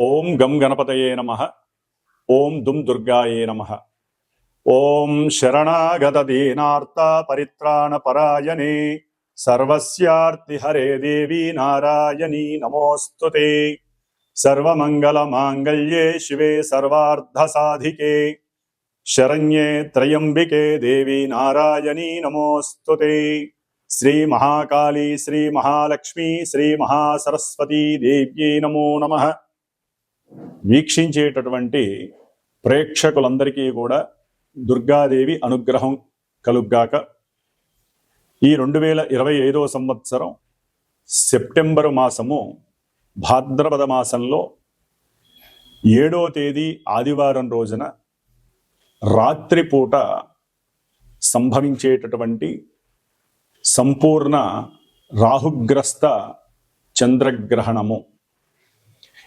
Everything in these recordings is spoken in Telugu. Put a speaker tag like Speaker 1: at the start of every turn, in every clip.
Speaker 1: ఓం గం గణపతయే నమ. ఓం దుమ్ దుర్గాయే నమ. ఓం శరణాగత దీనార్త పరిత్రాణ పరాయణే సర్వస్యార్తి హరే దేవి నారాయణీ నమోస్తుతే. సర్వమంగళమాంగళ్యే శివే సర్వార్ధసాధికే. శరణ్యే త్రయంబికే దేవి నారాయణీ నమోస్తుతే. శ్రీ మహాకాళీ శ్రీ మహాలక్ష్మీ శ్రీ మహాసరస్వతీ దేవ్యై నమో నమః. వీక్షించేటటువంటి ప్రేక్షకులందరికీ కూడా దుర్గాదేవి అనుగ్రహం కలుగ్గాక ఈ రెండు వేల ఇరవై ఐదవ సంవత్సరం సెప్టెంబరు మాసము భాద్రపద మాసంలో ఏడో తేదీ ఆదివారం రోజున రాత్రిపూట సంభవించేటటువంటి సంపూర్ణ రాహుగ్రస్త చంద్రగ్రహణము.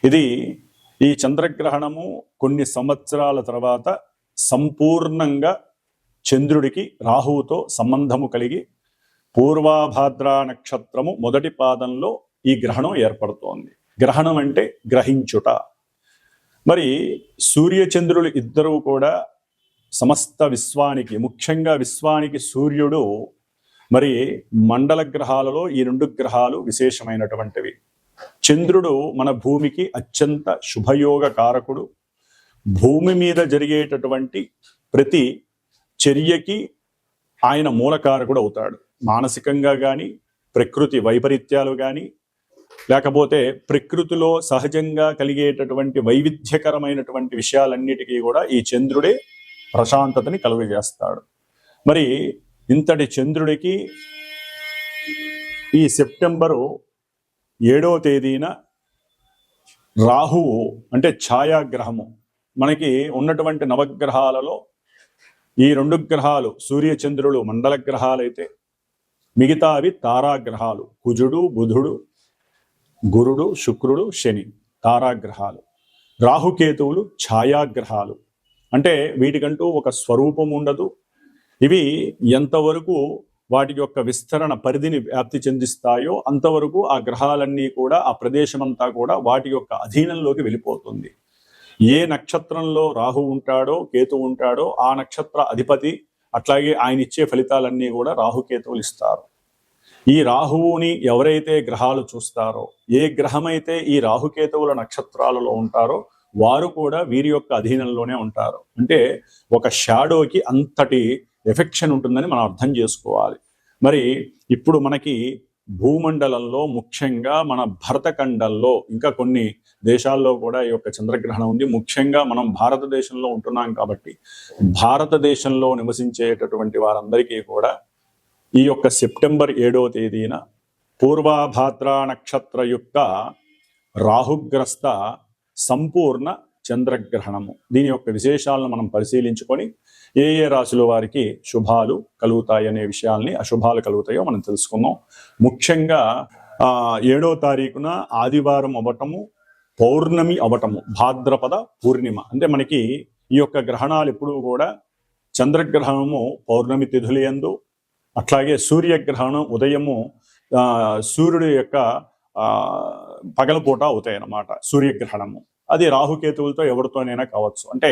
Speaker 1: ఇది ఈ చంద్రగ్రహణము కొన్ని సంవత్సరాల తర్వాత సంపూర్ణంగా చంద్రుడికి రాహువుతో సంబంధము కలిగి పూర్వాభాద్ర నక్షత్రము మొదటి పాదంలో ఈ గ్రహణం ఏర్పడుతోంది. గ్రహణం అంటే గ్రహించుట. మరి సూర్యచంద్రులు ఇద్దరూ కూడా సమస్త విశ్వానికి ముఖ్యంగా విశ్వానికి సూర్యుడు మరి మండల గ్రహాలలో ఈ రెండు గ్రహాలు విశేషమైనటువంటివి. చంద్రుడు మన భూమికి అత్యంత శుభయోగ కారకుడు. భూమి మీద జరిగేటటువంటి ప్రతి చర్యకి ఆయన మూలకారకుడు అవుతాడు. మానసికంగా కానీ ప్రకృతి వైపరీత్యాలు కానీ లేకపోతే ప్రకృతిలో సహజంగా కలిగేటటువంటి వైవిధ్యకరమైనటువంటి విషయాలన్నిటికీ కూడా ఈ చంద్రుడే ప్రశాంతతని కలుగజేస్తాడు. మరి ఇంతటి చంద్రుడికి ఈ సెప్టెంబరు ఏడవ తేదీన రాహువు అంటే ఛాయాగ్రహము. మనకి ఉన్నటువంటి నవగ్రహాలలో ఈ రెండు గ్రహాలు సూర్య చంద్రులు మండల గ్రహాలైతే మిగతావి తారాగ్రహాలు కుజుడు బుధుడు గురుడు శుక్రుడు శని తారాగ్రహాలు. రాహుకేతువులు ఛాయాగ్రహాలు. అంటే వీటికంటూ ఒక స్వరూపం ఉండదు. ఇవి ఎంతవరకు వాటి యొక్క విస్తరణ పరిధిని వ్యాప్తి చెందిస్తాయో అంతవరకు ఆ గ్రహాలన్నీ కూడా ఆ ప్రదేశమంతా కూడా వాటి యొక్క అధీనంలోకి వెళ్ళిపోతుంది. ఏ నక్షత్రంలో రాహు ఉంటాడో కేతు ఉంటాడో ఆ నక్షత్ర అధిపతి అట్లాగే ఆయన ఇచ్చే ఫలితాలన్నీ కూడా రాహుకేతువులు ఇస్తారు. ఈ రాహువుని ఎవరైతే గ్రహాలు చూస్తారో ఏ గ్రహమైతే ఈ రాహుకేతువుల నక్షత్రాలలో ఉంటారో వారు కూడా వీరి యొక్క అధీనంలోనే ఉంటారు. అంటే ఒక షాడోకి అంతటి ఎఫెక్షన్ ఉంటుందని మనం అర్థం చేసుకోవాలి. మరి ఇప్పుడు మనకి భూమండలంలో ముఖ్యంగా మన భరతఖండంలో ఇంకా కొన్ని దేశాల్లో కూడా ఈ యొక్క చంద్రగ్రహణం ఉంది. ముఖ్యంగా మనం భారతదేశంలో ఉంటున్నాం కాబట్టి భారతదేశంలో నివసించేటటువంటి వారందరికీ కూడా ఈ యొక్క సెప్టెంబర్ ఏడవ తేదీన పూర్వాభాద్ర నక్షత్రయుక్త రాహుగ్రస్త సంపూర్ణ చంద్రగ్రహణము. దీని యొక్క విశేషాలను మనం పరిశీలించుకొని ఏ ఏ రాశుల వారికి శుభాలు కలుగుతాయి అనే విషయాల్ని అశుభాలు కలుగుతాయో మనం తెలుసుకుందాం. ముఖ్యంగా ఆ ఏడో తారీఖున ఆదివారం అవ్వటము పౌర్ణమి అవటము భాద్రపద పూర్ణిమ. అంటే మనకి ఈ యొక్క గ్రహణాలు ఎప్పుడూ కూడా చంద్రగ్రహణము పౌర్ణమి తిథులయందు అట్లాగే సూర్యగ్రహణం ఉదయము సూర్యుడు సూర్యుడి యొక్క ఆ, పగలపూట అవుతాయి అన్నమాట సూర్యగ్రహణము. అది రాహుకేతువులతో ఎవరితోనైనా కావచ్చు. అంటే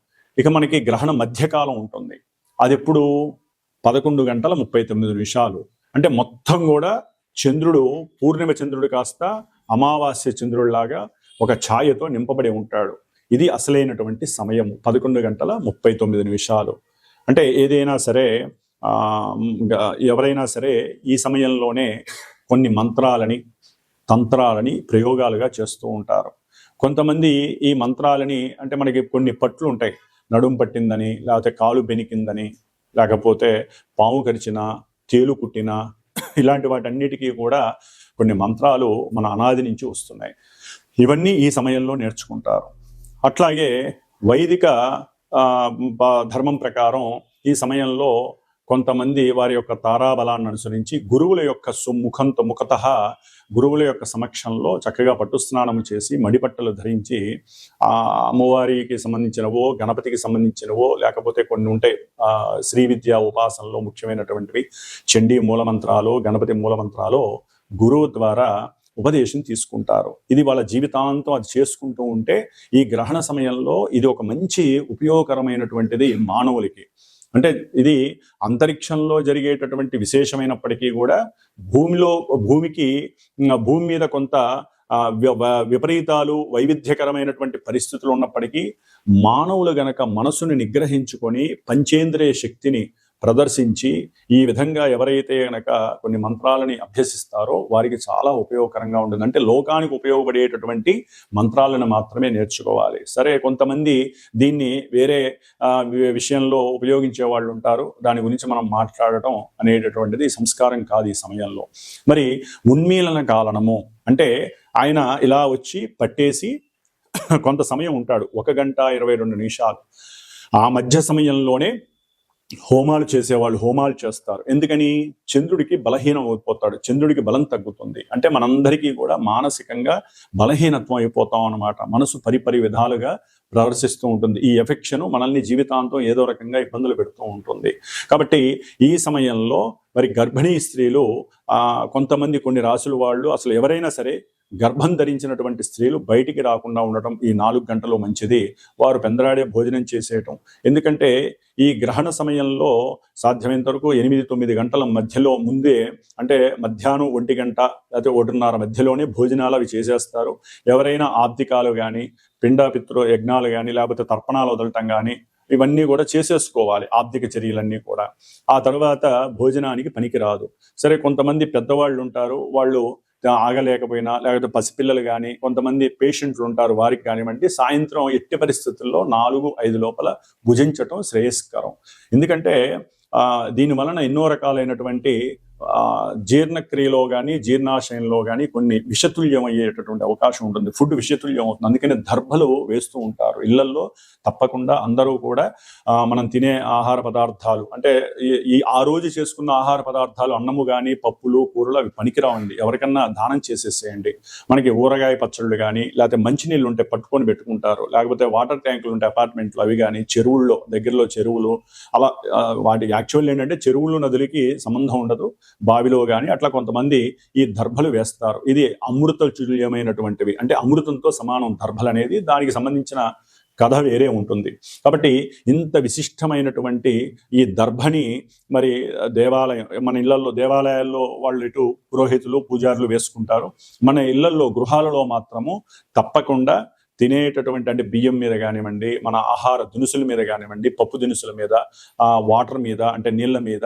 Speaker 1: ఇక మనకి గ్రహణ మధ్యకాలం ఉంటుంది. అది ఎప్పుడు పదకొండు గంటల ముప్పై తొమ్మిది నిమిషాలు. అంటే మొత్తం కూడా చంద్రుడు పూర్ణిమ చంద్రుడు కాస్త అమావాస్య చంద్రుడిలాగా ఒక ఛాయతో నింపబడి ఉంటాడు. ఇది అసలైనటువంటి సమయం పదకొండు గంటల ముప్పై తొమ్మిది నిమిషాలు. అంటే ఏదైనా సరే ఎవరైనా సరే ఈ సమయంలోనే కొన్ని మంత్రాలని తంత్రాలని ప్రయోగాలుగా చేస్తూ ఉంటారు. కొంతమంది ఈ మంత్రాలని అంటే మనకి కొన్ని పట్లు ఉంటాయి. నడుం పట్టిందని లేకపోతే కాలు బెనికిందని లేకపోతే పాము కరిచిన తేలు కుట్టిన ఇలాంటి వాటన్నిటికీ కూడా కొన్ని మంత్రాలు మన అనాది నుంచి వస్తున్నాయి. ఇవన్నీ ఈ సమయంలో నేర్చుకుంటారు. అట్లాగే వైదిక ధర్మం ప్రకారం ఈ సమయంలో కొంతమంది వారి యొక్క తారాబలాన్ని అనుసరించి గురువుల యొక్క సుముఖంతో ముఖత గురువుల యొక్క సమక్షంలో చక్కగా పట్టు స్నానం చేసి మడిపట్టలు ధరించి ఆ అమ్మవారికి సంబంధించినవో గణపతికి సంబంధించినవో లేకపోతే కొన్ని ఉంటాయి శ్రీ విద్యా ఉపాసనలో ముఖ్యమైనటువంటివి చండీ మూలమంత్రాలు గణపతి మూలమంత్రాలు గురువు ద్వారా ఉపదేశం తీసుకుంటారు. ఇది వాళ్ళ జీవితాంతం అది చేసుకుంటూ ఉంటే ఈ గ్రహణ సమయంలో ఇది ఒక మంచి ఉపయోగకరమైనటువంటిది మానవులకి. అంటే ఇది అంతరిక్షంలో జరిగేటటువంటి విశేషమైనప్పటికీ కూడా భూమిలో భూమికి భూమి మీద కొంత విపరీతాలు వైవిధ్యకరమైనటువంటి పరిస్థితులు ఉన్నప్పటికీ మానవులు గనక మనసుని నిగ్రహించుకొని పంచేంద్రియ శక్తిని ప్రదర్శించి ఈ విధంగా ఎవరైతే గనక కొన్ని మంత్రాలని అభ్యసిస్తారో వారికి చాలా ఉపయోగకరంగా ఉంటుంది. అంటే లోకానికి ఉపయోగపడేటటువంటి మంత్రాలను మాత్రమే నేర్చుకోవాలి. సరే కొంతమంది దీన్ని వేరే విషయంలో ఉపయోగించే వాళ్ళు ఉంటారు. దాని గురించి మనం మాట్లాడటం అనేటటువంటిది సంస్కారం కాదు ఈ సమయంలో. మరి ఉన్మీలన కాలనము అంటే ఆయన ఇలా వచ్చి పట్టేసి కొంత సమయం ఉంటాడు. ఒక గంట ఇరవై రెండు నిమిషాలు. ఆ మధ్య సమయంలోనే హోమాలు చేసేవాళ్ళు హోమాలు చేస్తారు. ఎందుకని? చంద్రుడికి బలహీనం అయిపోతాడు. చంద్రుడికి బలం తగ్గుతుంది. అంటే మనందరికీ కూడా మానసికంగా బలహీనత్వం అయిపోతాం అన్నమాట. మనసు పరిపరి విధాలుగా ప్రదర్శిస్తూ ఉంటుంది. ఈ ఎఫెక్షన్ మనల్ని జీవితాంతం ఏదో రకంగా ఇబ్బందులు పెడుతూ ఉంటుంది. కాబట్టి ఈ సమయంలో మరి గర్భిణీ స్త్రీలు ఆ కొంతమంది కొన్ని రాసుల వాళ్ళు అసలు ఎవరైనా సరే గర్భం ధరించినటువంటి స్త్రీలు బయటికి రాకుండా ఉండటం ఈ నాలుగు గంటలు మంచిది. వారు పెందరాడే భోజనం చేసేయటం. ఎందుకంటే ఈ గ్రహణ సమయంలో సాధ్యమైనంత వరకు ఎనిమిది తొమ్మిది గంటల మధ్యలో ముందే అంటే మధ్యాహ్నం ఒంటి గంట లేకపోతే ఒకటిన్నర మధ్యలోనే భోజనాలు అవి చేసేస్తారు. ఎవరైనా ఆబ్దికాలు కానీ పిండపిత్రు యజ్ఞాలు కానీ లేకపోతే తర్పణాలు వదలటం కానీ ఇవన్నీ కూడా చేసేసుకోవాలి ఆర్థిక చర్యలన్నీ కూడా. ఆ తర్వాత భోజనానికి పనికిరాదు. సరే కొంతమంది పెద్దవాళ్ళు ఉంటారు. వాళ్ళు ఆగలేకపోయినా లేకపోతే పసిపిల్లలు కానీ కొంతమంది పేషెంట్లు ఉంటారు వారికి కానివ్వండి సాయంత్రం ఎట్టి పరిస్థితుల్లో నాలుగు ఐదు లోపల భుజించటం శ్రేయస్కరం. ఎందుకంటే ఆ, దీని వలన ఎన్నో రకాలైనటువంటి జీర్ణక్రియలో కానీ జీర్ణాశయంలో కానీ కొన్ని విషతుల్యం అయ్యేటటువంటి అవకాశం ఉంటుంది. ఫుడ్ విషతుల్యం అవుతుంది. అందుకని దర్భలు వేస్తూ ఉంటారు. ఇళ్ళల్లో తప్పకుండా అందరూ కూడా మనం తినే ఆహార పదార్థాలు అంటే ఈ- ఈ ఆ రోజు చేసుకున్న ఆహార పదార్థాలు అన్నము కానీ పప్పులు కూరలు అవి పనికిరావండి. ఎవరికన్నా దానం చేసేసేయండి. మనకి ఊరగాయ పచ్చళ్ళు కానీ లేకపోతే మంచినీళ్ళు ఉంటే పట్టుకొని పెట్టుకుంటారు. లేకపోతే వాటర్ ట్యాంకులు ఉంటే అపార్ట్మెంట్లు అవి కానీ చెరువుల్లో దగ్గరలో చెరువులు అలా వాటి యాక్చువల్ ఏంటంటే చెరువులు నదులకి సంబంధం ఉండదు. బావిలో కానీ అట్లా కొంతమంది ఈ దర్భలు వేస్తారు. ఇది అమృతచుల్యమైనటువంటివి అంటే అమృతంతో సమానం దర్భలు అనేది దానికి సంబంధించిన కథ వేరే ఉంటుంది. కాబట్టి ఇంత విశిష్టమైనటువంటి ఈ దర్భని మరి దేవాలయం మన ఇళ్ళలో దేవాలయాల్లో వాళ్ళు ఇటు పురోహితులు పూజారులు వేసుకుంటారు. మన ఇళ్ళలో గృహాలలో మాత్రము తప్పకుండా తినేటటువంటి అంటే బియ్యం మీద కానివ్వండి మన ఆహార దినుసుల మీద కానివ్వండి పప్పు దినుసుల మీద ఆ వాటర్ మీద అంటే నీళ్ళ మీద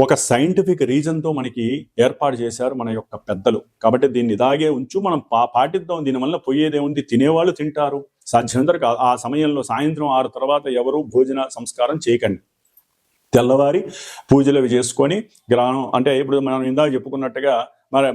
Speaker 1: ఒక సైంటిఫిక్ రీజన్తో మనకి ఏర్పాటు చేశారు మన యొక్క పెద్దలు. కాబట్టి దీన్ని ఇదాగే ఉంచు మనం పా పాటిద్దాం. దీనివల్ల పోయేదేముంది? తినేవాళ్ళు తింటారు. సాధ్యమైనంత ఆ- ఆ సమయంలో సాయంత్రం ఆరు తర్వాత ఎవరు భోజన సంస్కారం చేయకండి. తెల్లవారి పూజలు అవి చేసుకొని గ్రామం అంటే ఇప్పుడు మనం ఇందాక చెప్పుకున్నట్టుగా మరి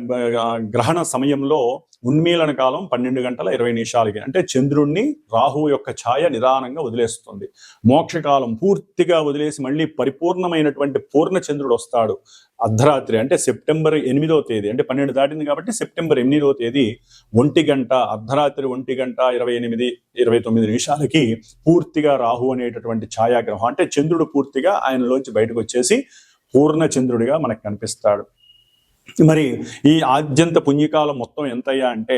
Speaker 1: గ్రహణ సమయంలో ఉన్మీలన కాలం పన్నెండు గంటల ఇరవై నిమిషాలకి. అంటే చంద్రుణ్ణి రాహువు యొక్క ఛాయ నిదానంగా వదిలేస్తుంది. మోక్షకాలం పూర్తిగా వదిలేసి మళ్ళీ పరిపూర్ణమైనటువంటి పూర్ణ చంద్రుడు వస్తాడు. అర్ధరాత్రి అంటే సెప్టెంబర్ ఎనిమిదో తేదీ. అంటే పన్నెండు దాటింది కాబట్టి సెప్టెంబర్ ఎనిమిదో తేదీ ఒంటి గంట అర్ధరాత్రి ఒంటి గంట ఇరవై ఎనిమిది ఇరవై తొమ్మిది నిమిషాలకి పూర్తిగా రాహు అనేటటువంటి ఛాయాగ్రహం. అంటే చంద్రుడు పూర్తిగా ఆయనలోంచి బయటకు వచ్చేసి పూర్ణ చంద్రుడిగా మనకు కనిపిస్తాడు. మరి ఈ ఆద్యంత పుణ్యకాలం మొత్తం ఎంతయ్యా అంటే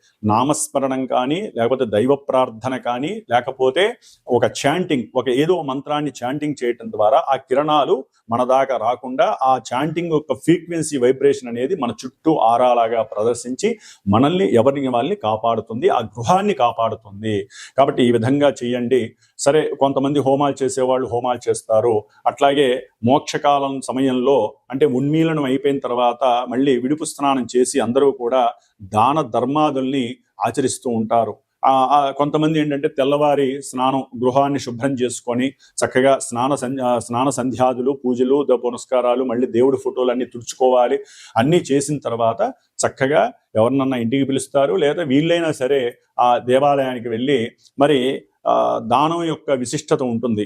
Speaker 1: నామస్మరణం కానీ లేకపోతే దైవ ప్రార్థన కానీ లేకపోతే ఒక చాంటింగ్ ఒక ఏదో మంత్రాన్ని చాంటింగ్ చేయటం ద్వారా ఆ కిరణాలు మన దాకా రాకుండా ఆ చాంటింగ్ యొక్క ఫ్రీక్వెన్సీ వైబ్రేషన్ అనేది మన చుట్టూ ఆరాలాగా ప్రదర్శించి మనల్ని ఎవరిని వాళ్ళని కాపాడుతుంది ఆ గృహాన్ని కాపాడుతుంది. కాబట్టి ఈ విధంగా చేయండి. సరే కొంతమంది హోమాలు చేసేవాళ్ళు హోమాలు చేస్తారు. అట్లాగే మోక్షకాలం సమయంలో అంటే ఉన్మీలనం అయిపోయిన తర్వాత మళ్ళీ విడుపు స్నానం చేసి అందరూ కూడా దాన ధర్మాదుల్ని ఆచరిస్తూ ఉంటారు. కొంతమంది ఏంటంటే తెల్లవారి స్నానం గృహాన్ని శుభ్రం చేసుకొని చక్కగా స్నాన స్నాన సంధ్యాదులు పూజలు పునస్కారాలు మళ్ళీ దేవుడి ఫోటోలు అన్ని తుడుచుకోవాలి. అన్నీ చేసిన తర్వాత చక్కగా ఎవరినన్నా ఇంటికి పిలుస్తారు లేదా వీళ్ళైనా సరే ఆ దేవాలయానికి వెళ్ళి మరి దానం యొక్క విశిష్టత ఉంటుంది.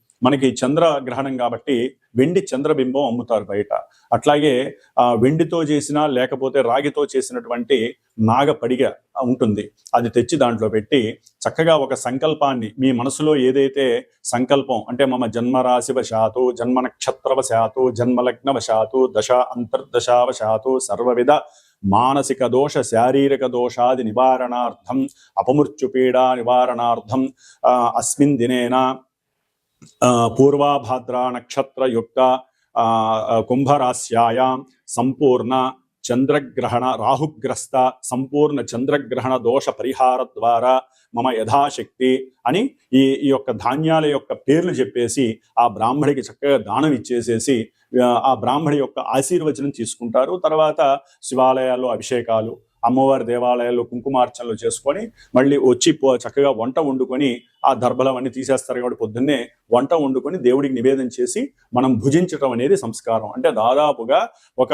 Speaker 1: మనకి చంద్ర గ్రహణం కాబట్టి వెండి చంద్రబింబం అమ్ముతారు బయట. అట్లాగే ఆ, వెండితో చేసిన లేకపోతే రాగితో చేసినటువంటి నాగపడిగ ఉంటుంది. అది తెచ్చి దాంట్లో పెట్టి చక్కగా ఒక సంకల్పాన్ని మీ మనసులో ఏదైతే సంకల్పం అంటే మమ జన్మరాశివశాతు జన్మ నక్షత్రవశాతు జన్మలగ్నవశాతు దశ అంతర్దశావశాతు సర్వవిధ మానసిక దోష శారీరక దోషాది నివారణార్థం అపమృత్యుపీడా నివారణార్థం అస్మిన్ దినేన పూర్వాభాద్ర నక్షత్రయుక్త యొక్క ఆ, కుంభరాశ్యాయాం సంపూర్ణ చంద్రగ్రహణ రాహుగ్రస్త సంపూర్ణ చంద్రగ్రహణ దోష పరిహార ద్వారా మమ యథాశక్తి అని ఈ ఈ యొక్క ధాన్యాల యొక్క పేర్లు చెప్పేసి ఆ బ్రాహ్మడికి చక్కగా దానం ఇచ్చేసేసి ఆ, ఆ బ్రాహ్మడి యొక్క ఆశీర్వచనం తీసుకుంటారు. తర్వాత శివాలయాల్లో అభిషేకాలు అమ్మవారి దేవాలయాల్లో కుంకుమార్చనలు చేసుకొని మళ్ళీ వచ్చి చక్కగా వంట వండుకొని ఆ దర్భలం అన్ని తీసేస్తారు కాబట్టి పొద్దున్నే వంట వండుకొని దేవుడికి నివేదన చేసి మనం భుజించటం అనేది సంస్కారం. అంటే దాదాపుగా ఒక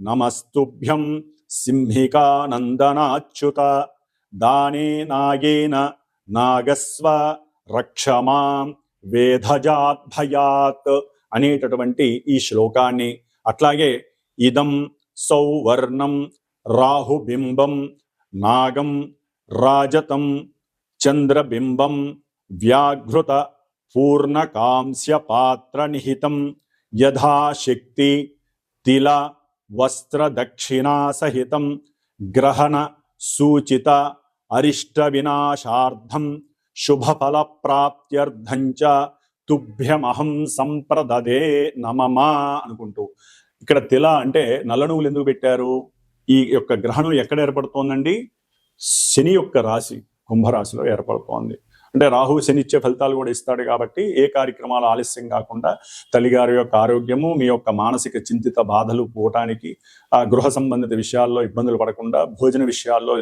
Speaker 1: నమస్తుభ్యం సింహికానందనాచ్యుత దానే నాగేన నాగస్వ రక్షమా వేధజాద్భయాత్ అనేటటువంటి ఈ శ్లోకాన్ని. అట్లాగే ఇదం సౌవర్ణం రాహుబింబం నాగం రాజతం చంద్రబింబం వ్యాఘృత పూర్ణకాంస్య పాత్ర నిహితం యథాశక్తి తిల వస్త్రదక్షిణాసహితం గ్రహణ సూచిత అరిష్ట వినాశార్థం శుభఫల ప్రాప్త్యర్థంచ తుభ్యమహం సంప్రదదే నమమా అనుకుంటూ. ఇక్కడ తిల అంటే నల్ల నువ్వులు ఎందుకు పెట్టారు? ఈ యొక్క గ్రహణం ఎక్కడ ఏర్పడుతోందండి? శని యొక్క రాశి కుంభరాశిలో ఏర్పడుతోంది. అంటే రాహు శనిచ్చే ఫలితాలు కూడా ఇస్తాడు కాబట్టి ఏ కార్యక్రమాలు ఆలస్యం కాకుండా తల్లిగారి యొక్క ఆరోగ్యము మీ యొక్క మానసిక చింతిత బాధలు పోవటానికి ఆ గృహ సంబంధిత విషయాల్లో ఇబ్బందులు పడకుండా భోజన విషయాల్లో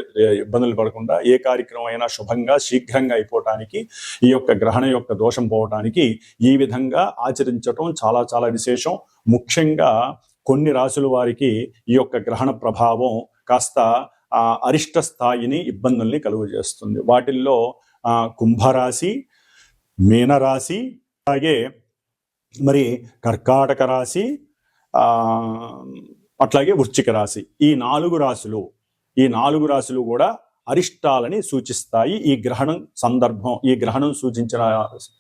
Speaker 1: ఇబ్బందులు పడకుండా ఏ కార్యక్రమం అయినా శుభంగా శీఘ్రంగా అయిపోవటానికి ఈ యొక్క గ్రహణ యొక్క దోషం పోవటానికి ఈ విధంగా ఆచరించటం చాలా చాలా విశేషం. ముఖ్యంగా కొన్ని రాసుల వారికి ఈ యొక్క గ్రహణ ప్రభావం కాస్త ఆ అరిష్ట స్థాయిని ఇబ్బందుల్ని కలుగజేస్తుంది. వాటిల్లో కుంభరాశి మీనరాశి అలాగే మరి కర్కాటక రాశి అట్లాగే వృశ్చిక రాశి. ఈ నాలుగు రాశులు ఈ నాలుగు రాశులు కూడా అరిష్టాలని సూచిస్తాయి ఈ గ్రహణం సందర్భం ఈ గ్రహణం సూచించిన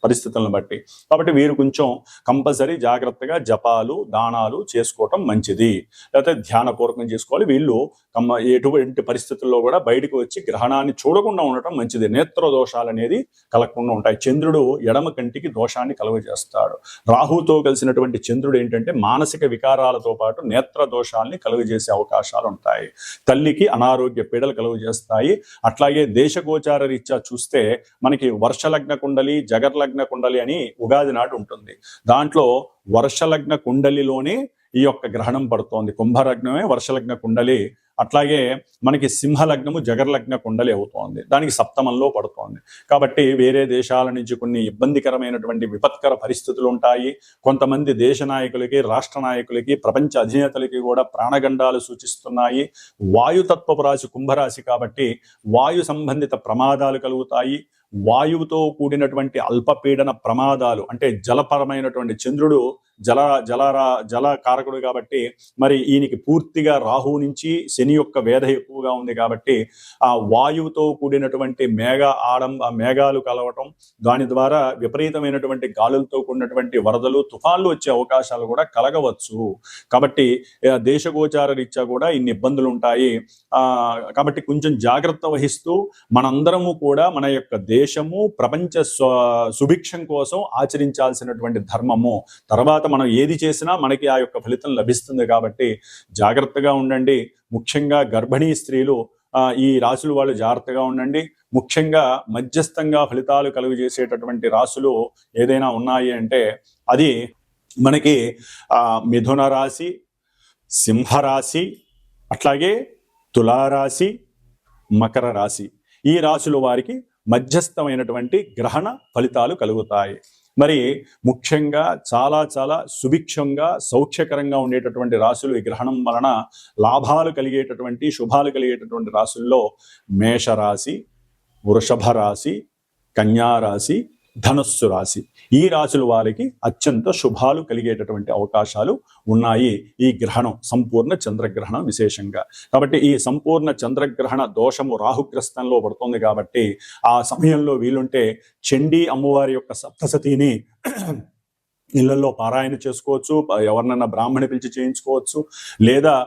Speaker 1: పరిస్థితులను బట్టి. కాబట్టి వీరు కొంచెం కంపల్సరీ జాగ్రత్తగా జపాలు దానాలు చేసుకోవటం మంచిది. లేకపోతే ధ్యానపూర్వకం చేసుకోవాలి. వీళ్ళు కమ్మ ఎటువంటి పరిస్థితుల్లో కూడా బయటకు వచ్చి గ్రహణాన్ని చూడకుండా ఉండటం మంచిది. నేత్ర దోషాలు అనేది కలగకుండా ఉంటాయి. చంద్రుడు ఎడమ కంటికి దోషాన్ని కలుగజేస్తాడు. రాహుతో కలిసినటువంటి చంద్రుడు ఏంటంటే మానసిక వికారాలతో పాటు నేత్ర దోషాల్ని కలుగజేసే అవకాశాలు ఉంటాయి. తల్లికి అనారోగ్య పీడలు కలుగజేస్తాయి. అట్లాగే దేశగోచార రీత్యా చూస్తే మనకి వర్షలగ్న కుండలి జగర్లగ్న కుండలి అని ఉగాది నాడు ఉంటుంది. దాంట్లో వర్షలగ్న కుండలిలోనే ఈ యొక్క గ్రహణం పడుతోంది. కుంభలగ్నమే వర్షలగ్న కుండలి అట్లాగే మనకి సింహలగ్నము జగర్లగ్న కుండలి అవుతోంది. దానికి సప్తమంలో పడుతోంది. కాబట్టి వేరే దేశాల నుంచి కొన్ని ఇబ్బందికరమైనటువంటి విపత్కర పరిస్థితులు ఉంటాయి కొంతమంది దేశ నాయకులకి రాష్ట్ర నాయకులకి ప్రపంచ అధినేతలకి కూడా ప్రాణగండాలు సూచిస్తున్నాయి. వాయుతత్వపు రాశి కుంభరాశి కాబట్టి వాయు సంబంధిత ప్రమాదాలు కలుగుతాయి. వాయువుతో కూడినటువంటి అల్పపీడన ప్రమాదాలు అంటే జలపరమైనటువంటి చంద్రుడు జల జలరా జల కారకుడు కాబట్టి మరి ఈయనకి పూర్తిగా రాహు నుంచి శని యొక్క వేధ ఎక్కువగా ఉంది కాబట్టి ఆ వాయువుతో కూడినటువంటి మేఘ ఆడం మేఘాలు కలవటం దాని ద్వారా విపరీతమైనటువంటి గాలులతో కూడినటువంటి వరదలు తుఫాన్లు వచ్చే అవకాశాలు కూడా కలగవచ్చు. కాబట్టి దేశగోచార రీత్యా కూడా ఇన్ని ఇబ్బందులు ఉంటాయి. ఆ కాబట్టి కొంచెం జాగ్రత్త వహిస్తూ మనందరము కూడా మన యొక్క దేశము ప్రపంచ సుభిక్షం కోసం ఆచరించాల్సినటువంటి ధర్మము. తర్వాత మనం ఏది చేసినా మనకి ఆ యొక్క ఫలితం లభిస్తుంది కాబట్టి జాగ్రత్తగా ఉండండి. ముఖ్యంగా గర్భిణీ స్త్రీలు ఈ రాసులు వాళ్ళు జాగ్రత్తగా ఉండండి. ముఖ్యంగా మధ్యస్థంగా ఫలితాలు కలుగజేసేటటువంటి రాసులు ఏదైనా ఉన్నాయి అంటే అది మనకి మిథున రాశి సింహరాశి అట్లాగే తులారాశి మకర రాశి. ఈ రాశుల వారికి మధ్యస్థమైనటువంటి గ్రహణ ఫలితాలు కలుగుతాయి. మరి ముఖ్యంగా చాలా చాలా సుభిక్షంగా సౌఖ్యకరంగా ఉండేటటువంటి రాశులు ఈ గ్రహణం వలన లాభాలు కలిగేటటువంటి శుభాలు కలిగేటటువంటి రాశుల్లో మేషరాశి వృషభ రాశి కన్యా రాశి ధనుస్సు రాశి. ఈ రాశుల వారికి అత్యంత శుభాలు కలిగేటటువంటి అవకాశాలు ఉన్నాయి. ఈ గ్రహణం సంపూర్ణ చంద్రగ్రహణం విశేషంగా. కాబట్టి ఈ సంపూర్ణ చంద్రగ్రహణ దోషము రాహుగ్రస్తంలో పడుతుంది కాబట్టి ఆ సమయంలో వీలుంటే చండీ అమ్మవారి యొక్క సప్తసతిని ఇళ్ళలో పారాయణ చేసుకోవచ్చు. ఎవరినన్నా బ్రాహ్మణి పిలిచి చేయించుకోవచ్చు. లేదా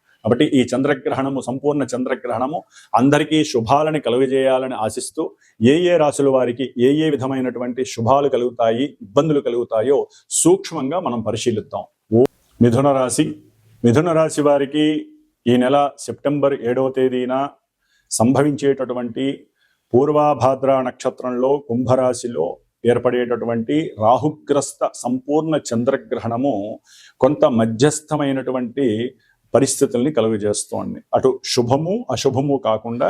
Speaker 1: కాబట్టి ఈ చంద్రగ్రహణము సంపూర్ణ చంద్రగ్రహణము అందరికీ శుభాలని కలుగజేయాలని ఆశిస్తూ ఏ ఏ రాశుల వారికి ఏ ఏ విధమైనటువంటి శుభాలు కలుగుతాయి ఇబ్బందులు కలుగుతాయో సూక్ష్మంగా మనం పరిశీలిద్దాం. ఓ మిథున రాశి. మిథున రాశి వారికి ఈ నెల సెప్టెంబర్ ఏడవ తేదీన సంభవించేటటువంటి పూర్వాభాద్ర నక్షత్రంలో కుంభరాశిలో ఏర్పడేటటువంటి రాహుగ్రస్త సంపూర్ణ చంద్రగ్రహణము కొంత మధ్యస్థమైనటువంటి పరిస్థితుల్ని కలుగజేస్తోంది. అటు శుభము అశుభము కాకుండా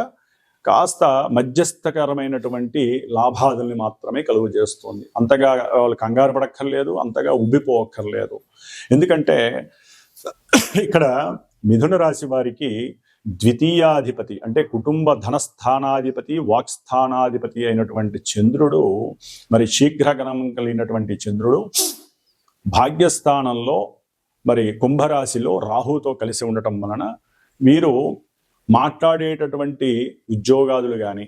Speaker 1: కాస్త మధ్యస్థకరమైనటువంటి లాభాదుల్ని మాత్రమే కలుగు చేస్తుంది అంతగా వాళ్ళు కంగారు పడక్కర్లేదు అంతగా ఉబ్బిపోవక్కర్లేదు. ఎందుకంటే ఇక్కడ మిథున రాశి వారికి ద్వితీయాధిపతి అంటే కుటుంబ ధనస్థానాధిపతి వాక్స్థానాధిపతి అయినటువంటి చంద్రుడు మరి శీఘ్రగణం కలిగినటువంటి చంద్రుడు భాగ్యస్థానంలో మరి కుంభరాశిలో రాహుతో కలిసి ఉండటం వలన మీరు మాట్లాడేటటువంటి ఉద్యోగాదులు కానీ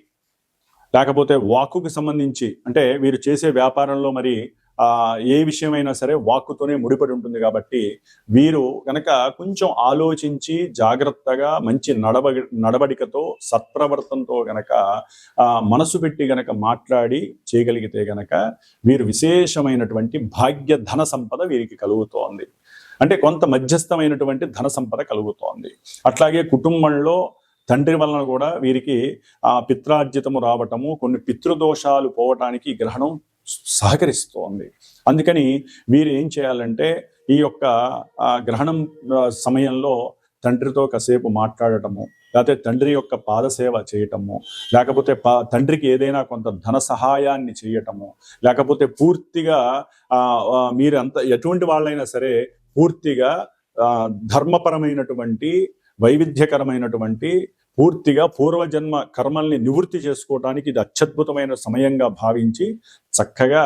Speaker 1: లేకపోతే వాక్కుకి సంబంధించి అంటే వీరు చేసే వ్యాపారంలో మరి ఏ విషయమైనా సరే వాక్కుతోనే ముడిపడి ఉంటుంది కాబట్టి వీరు కనుక కొంచెం ఆలోచించి జాగ్రత్తగా మంచి నడవ నడవడికతో సత్ప్రవర్తనతో గనక మనసు పెట్టి గనక మాట్లాడి చేయగలిగితే గనక వీరు విశేషమైనటువంటి భాగ్య ధన సంపద వీరికి కలుగుతోంది. అంటే కొంత మధ్యస్థమైనటువంటి ధన సంపద కలుగుతోంది. అట్లాగే కుటుంబంలో తండ్రి వలన కూడా వీరికి ఆ పిత్రార్జితము రావటము కొన్ని పితృదోషాలు పోవటానికి గ్రహణం సహకరిస్తోంది. అందుకని వీరు ఏం చేయాలంటే ఈ యొక్క గ్రహణం సమయంలో తండ్రితో కాసేపు మాట్లాడటము లేకపోతే తండ్రి యొక్క పాదసేవ చేయటము లేకపోతే పా తండ్రికి ఏదైనా కొంత ధన సహాయాన్ని చేయటము లేకపోతే పూర్తిగా మీరు అంత ఎటువంటి వాళ్ళైనా సరే పూర్తిగా ధర్మపరమైనటువంటి వైవిధ్యకరమైనటువంటి పూర్తిగా పూర్వజన్మ కర్మల్ని నివృత్తి చేసుకోవడానికి ఇది అత్యద్భుతమైన సమయంగా భావించి చక్కగా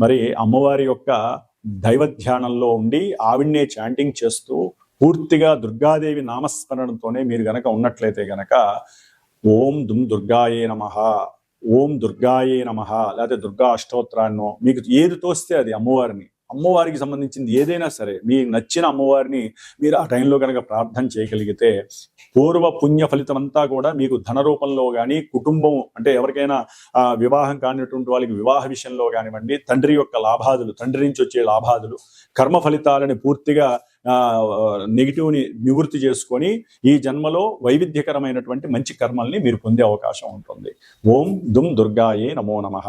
Speaker 1: మరి అమ్మవారి యొక్క దైవ ధ్యానంలో ఉండి ఆవిడ్నే చాంటింగ్ చేస్తూ పూర్తిగా దుర్గాదేవి నామస్మరణతోనే మీరు గనక ఉన్నట్లయితే గనక ఓం దుమ్ దుర్గాయే నమ ఓం దుర్గాయే నమ లేకపోతే దుర్గా అష్టోత్తరాన్నో మీకు ఏది తోస్తే అది అమ్మవారిని. అమ్మవారికి సంబంధించింది ఏదైనా సరే మీకు నచ్చిన అమ్మవారిని మీరు ఆ టైంలో కనుక ప్రార్థన చేయగలిగితే పూర్వ పుణ్య ఫలితం అంతా కూడా మీకు ధన రూపంలో కానీ కుటుంబం అంటే ఎవరికైనా వివాహం కానిటువంటి వాళ్ళకి వివాహ విషయంలో కానివ్వండి తండ్రి యొక్క లాభాదులు తండ్రి నుంచి వచ్చే లాభాదులు కర్మ ఫలితాలని పూర్తిగా నెగిటివ్ని నివృత్తి చేసుకొని ఈ జన్మలో వైవిధ్యకరమైనటువంటి మంచి కర్మల్ని మీరు పొందే అవకాశం ఉంటుంది. ఓం దుమ్ దుర్గాయే నమో నమః.